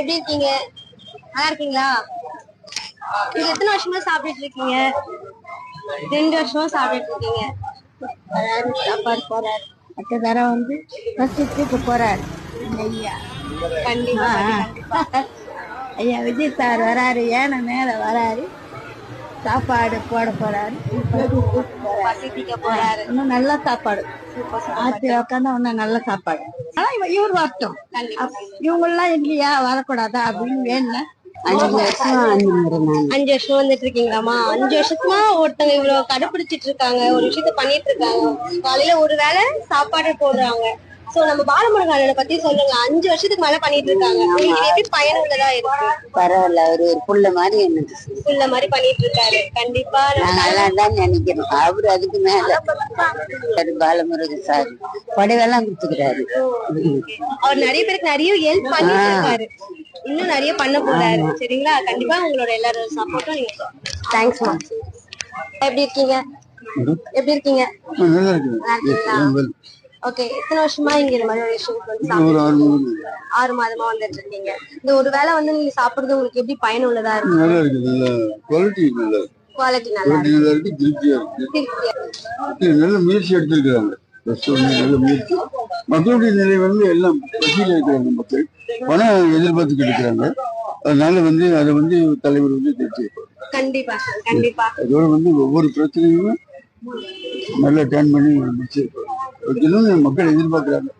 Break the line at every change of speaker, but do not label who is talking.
எப்படி இருக்கீங்க? நல்லா இருக்கீங்களா? இது எத்தனை வருஷமா சாப்பிட்டுட்டு இருக்கீங்க? ரெண்டு வருஷமா சாப்பிட்டுட்டு இருக்கீங்க.
வராரு சாப்பாடு போறாரு. அடுத்த தடவை வந்து பசிச்சுக்கு போறாரு. ஐயா.
கண்டிப்பா.
ஐயா விஜய் சார் வராரு. ஏன மேல வராரு. சாப்பாடு போட போறாரு. போறாரு. இன்னும் நல்ல சாப்பாடு. ஆத்தி உட்காந்தா இன்னும் நல்ல சாப்பாடு. ஆனா இவ- இவர் வரட்டும். இவங்க எல்லாம் இல்லையா வரக்கூடாதா அப்படின்னு வேணும் அஞ்சு வருஷம்
அஞ்சு வருஷம் வந்துட்டு இருக்கீங்களாமா அஞ்சு வருஷத்துமா ஒருத்தவங்க இவ்வளவு கடைபிடிச்சிட்டு இருக்காங்க. ஒரு விஷயத்த பண்ணிட்டு இருக்காங்க. காலையில ஒரு வேளை சாப்பாடு போடுறாங்க. சோ நம்ம பாலமுருகனை பத்தி சொல்லுங்க. அஞ்சு வருஷத்துக்கு மேல பண்ணிட்டு இருக்காங்க உங்களுக்கு இது எப்படி பயனுள்ளதா இருக்கு.
பரவாயில்ல அவரு ஒரு புள்ள மாதிரி எனக்கு
புள்ள மாதிரி பண்ணிட்டு இருக்காரு கண்டிப்பா.
நல்லா தான் நினைக்கிறோம் அவரு அதுக்கு மேல. பாலமுருகன் சார். புடவெல்லாம் கொடுத்துக்கிறாரு.
அவர் நிறைய பேருக்கு நிறைய ஹெல்ப் பண்ணிட்டு இருக்காரு இன்னும் நிறைய பண்ண போறாரு. சரிங்களா? கண்டிப்பா உங்களோட எல்லாரோட சப்போர்ட்டும் நீங்க தேங்க்ஸ் மா எப்படி இருக்கீங்க? எப்படி இருக்கீங்க? ஓகே எத்தனை வருஷமா இங்க இந்த மாதிரி ஒரு வந்து
ஒரு ஆறு மாதம்.
வந்துட்டு இருக்கீங்க. இந்த ஒரு வேளை வந்து நீங்க சாப்பிடுறது உங்களுக்கு எப்படி பயனுள்ளதா இருக்கு?
நல்லா இருக்கு நல்ல குவாலிட்டி நல்லா
குவாலிட்டி நல்லா
இருக்கு. திருப்தியா இருக்கு நல்ல முயற்சி எடுத்திருக்கிறாங்க. நல்ல முயற்சி. மக்களுடைய நிலை வந்து எல்லாம் பசியில் இருக்கிறாங்க மக்கள். பணம் எதிர்பார்த்துக்கிட்டு இருக்கிறாங்க. அதனால வந்து அதை வந்து தலைவர் வந்து திருப்தி
கண்டிப்பா கண்டிப்பா.
அதோட வந்து ஒவ்வொரு பிரச்சனையுமே நல்லா டேர்ன் பண்ணி முடிச்சிருப்பாங்க மக்கள் எதிர்பார்க்கிறாங்க.